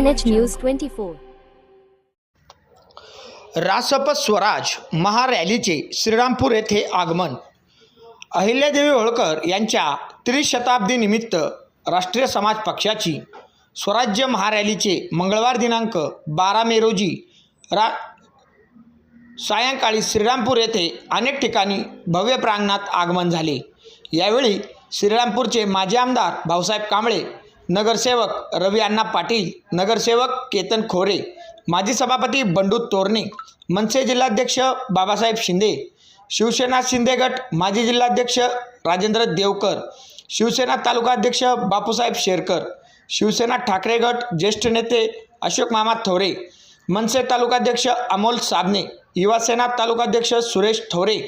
NH news twenty four Rasap Swaraj महारॅलीचे श्रीरामपूर येथे आगमन. अहिल्यादेवी होळकर यांच्या त्रिशताब्दीनिमित्त राष्ट्रीय समाज पक्षाची स्वराज्य महारॅलीचे मंगळवार दिनांक बारा मे रोजी रा सायंकाळी श्रीरामपूर येथे अनेक ठिकाणी भव्य प्रांगणात आगमन झाले. यावेळी श्रीरामपूरचे माजी आमदार भाऊसाहेब कांबळे नगरसेवक रवी अण्णा पाटील नगरसेवक केतन खोरे माजी सभापती बंडू तोरणे मनसे जिल्हाध्यक्ष बाबासाहेब शिंदे शिवसेना शिंदे गट माजी जिल्हाध्यक्ष राजेंद्र देवकर शिवसेना तालुकाध्यक्ष बापूसाहेब शेरकर शिवसेना ठाकरे गट ज्येष्ठ नेते अशोक मामा थोरे मनसे तालुकाध्यक्ष अमोल साबणे युवासेना तालुकाध्यक्ष सुरेश थोरे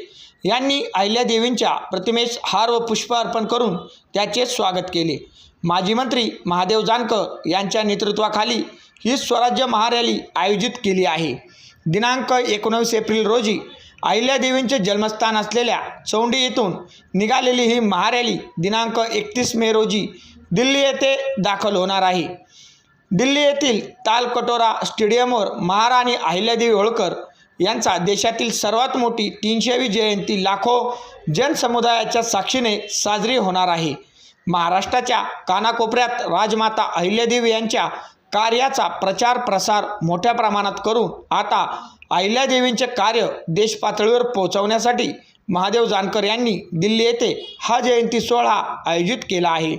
यांनी अहिल्यादेवींच्या प्रतिमेस हार व पुष्प अर्पण करून त्याचे स्वागत केले. माजी मंत्री महादेव जानकर यांच्या नेतृत्वाखाली ही स्वराज्य महारॅली आयोजित केली आहे. दिनांक एकोणवीस एप्रिल रोजी अहिल्यादेवींचे जन्मस्थान असलेल्या चौंडी येथून निघालेली ही महारॅली दिनांक एकतीस मे रोजी दिल्ली येथे दाखल होणार आहे. दिल्ली येथील तालकटोरा स्टेडियमवर महाराणी अहिल्यादेवी होळकर यांचा देशातील सर्वात मोठी तीनशेवी जयंती लाखो जनसमुदायाच्या साक्षीने साजरी होणार आहे. महाराष्ट्राच्या कानाकोपऱ्यात राजमाता अहिल्यादेवी यांच्या कार्याचा प्रचार प्रसार मोठ्या प्रमाणात करून आता अहिल्यादेवींचे कार्य देशपातळीवर पोहोचवण्यासाठी महादेव जानकर यांनी दिल्ली येथे हा जयंती सोहळा आयोजित केला आहे.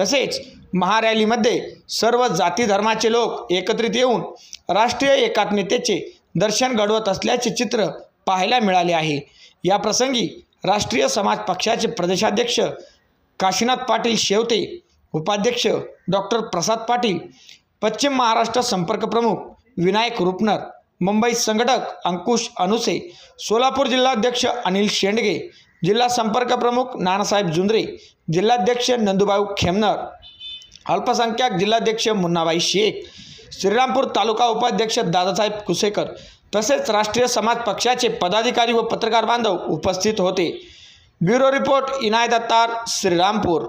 तसेच महारॅलीमध्ये सर्व जाती धर्माचे लोक एकत्रित येऊन राष्ट्रीय एकात्मतेचे दर्शन घडवत असल्याचे चित्र पाहायला मिळाले आहे. या प्रसंगी राष्ट्रीय समाज पक्षाचे प्रदेशाध्यक्ष काशीनाथ पाटील शेवते उपाध्यक्ष डॉक्टर प्रसाद पाटील पश्चिम महाराष्ट्र संपर्क प्रमुख विनायक रुपनर मुंबई संघटक अंकुश अनुसे सोलापूर जिल्हाध्यक्ष अनिल शेंडगे जिल्हा संपर्क प्रमुख नानासाहेब जुंद्रे जिल्हाध्यक्ष नंदुबाऊ खेमनर अल्पसंख्याक जिल्हाध्यक्ष मुन्नाबाई शेख श्रीरामपूर तालुका उपाध्यक्ष दादासाहेब कुसेकर तसेच राष्ट्रीय समाज पक्षाचे पदाधिकारी व पत्रकार बांधव उपस्थित होते. Bureau report Inayat Attar Shrirampur.